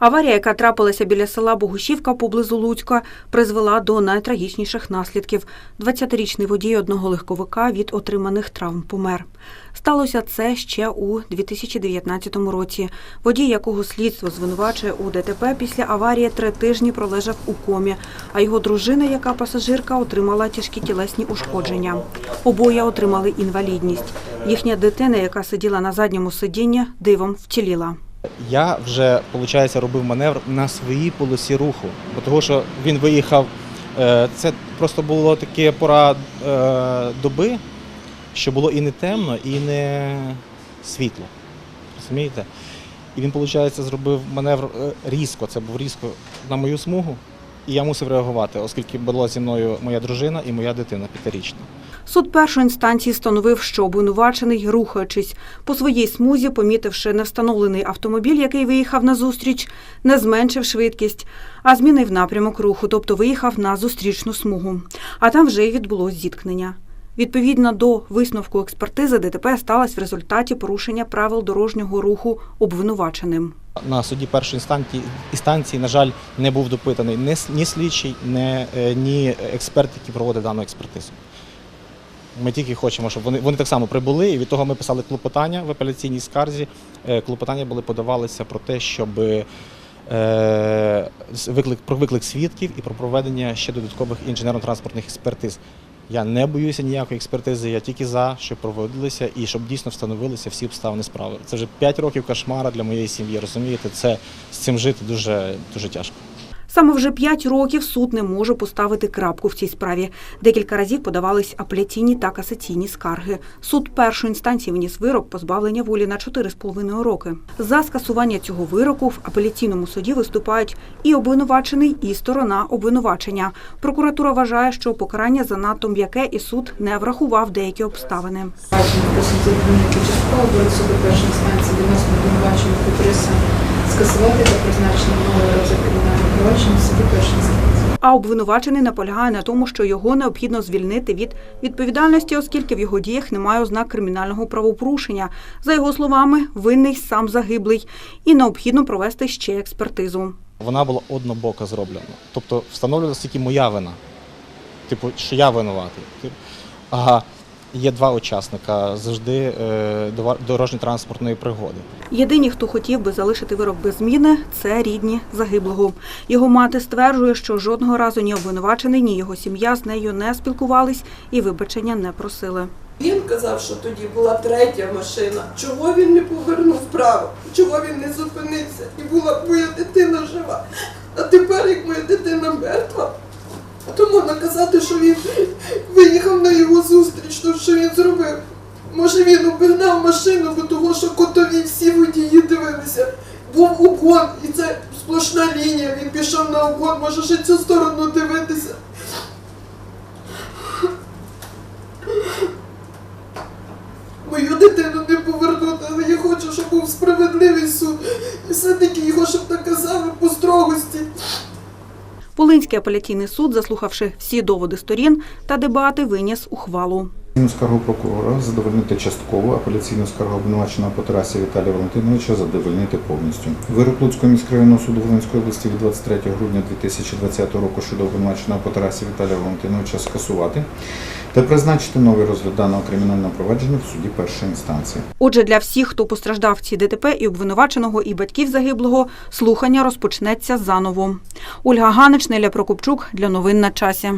Аварія, яка трапилася біля села Богушівка поблизу Луцька, призвела до найтрагічніших наслідків. 20-річний водій одного легковика від отриманих травм помер. Сталося це ще у 2019 році. Водій, якого слідство звинувачує у ДТП після аварії, три тижні пролежав у комі, а його дружина, яка пасажирка, отримала тяжкі тілесні ушкодження. Обоє отримали інвалідність. Їхня дитина, яка сиділа на задньому сидінні, дивом вціліла. Я вже, виходить, робив маневр на своїй полосі руху, того, що він виїхав. е, Це просто було таке пора е, доби, що було і не темно, і не світло. Розумієте? І він, виходить, зробив маневр е, різко. Це був різко на мою смугу, і я мусив реагувати, оскільки була зі мною моя дружина і моя дитина п'ятирічна. Суд першої інстанції встановив, що обвинувачений, рухаючись по своїй смузі, помітивши невстановлений автомобіль, який виїхав на зустріч, не зменшив швидкість, а змінив напрямок руху, тобто виїхав на зустрічну смугу. А там вже й відбулось зіткнення. Відповідно до висновку експертизи, ДТП сталося в результаті порушення правил дорожнього руху обвинуваченим. На суді першої інстанції, інстанції, на жаль, не був допитаний ні, слідчий, е, ні експерт, який проводить дану експертизу. Ми тільки хочемо, щоб вони, вони так само прибули, і від того ми писали клопотання в апеляційній скарзі. Е, Клопотання були подавалися про те, щоб е, виклик, про виклик свідків і про проведення ще додаткових інженерно-транспортних експертиз. Я не боюся ніякої експертизи, я тільки за, щоб проводилися і щоб дійсно встановилися всі обставини справи. Це вже 5 років кошмара для моєї сім'ї. Розумієте, це з цим жити дуже дуже тяжко. Саме вже п'ять років суд не може поставити крапку в цій справі. Декілька разів подавались апеляційні та касаційні скарги. Суд першої інстанції вніс вирок позбавлення волі на 4,5 роки. За скасування цього вироку в апеляційному суді виступають і обвинувачений, і сторона обвинувачення. Прокуратура вважає, що покарання занадто м'яке, і суд не врахував деякі обставини. Частково до суду першої інстанції відносно обвинувачення Петриса скасувати та призначення нового розгляд кримінального провадження в суді першої інстанції. А обвинувачений наполягає на тому, що його необхідно звільнити від відповідальності, оскільки в його діях немає ознак кримінального правопорушення. За його словами, винний сам загиблий, і необхідно провести ще експертизу. Вона була однобоко зроблена. Тобто встановлювалася тільки моя вина. Типу, що я винуватий. Тип- А є два учасника завжди е, дорожньо-транспортної пригоди. Єдині, хто хотів би залишити вирок без зміни, це рідні загиблого. Його мати стверджує, що жодного разу ні обвинувачений, ні його сім'я з нею не спілкувались і вибачення не просили. Він казав, що тоді була третя машина. Чого він не повернув вправо? Чого він не зупинився? І була моя дитина жива. А тепер, як моя дитина мертва, то можна казати, що він виїхав на його зустріч, то що він зробив. Може він обігнав машину, бо того, що котові всі водії дивилися. Був угон, і це сплошна лінія. Він пішов на угон, може ще цю сторону дивитися. Мою дитину не повернути, але я хочу, щоб був справедливий суд. І все-таки його, щоб наказали по строгості. Волинський апеляційний суд, заслухавши всі доводи сторін та дебати, виніс ухвалу. Скаргу прокурора задовольнити частково, апеляційну скаргу обвинуваченого по Тарасі Віталія Валентиновича задовольнити повністю. Вирок Луцького міськрайонного суду Волинської області від 23 грудня 2020 року щодо обвинуваченого по Тарасі Віталія Валентиновича скасувати та призначити новий розгляд даного кримінального провадження в суді першої інстанції. Отже, для всіх, хто постраждав в цій ДТП, і обвинуваченого, і батьків загиблого, слухання розпочнеться заново. Ольга Ганич, Неля Прокопчук для новин на часі.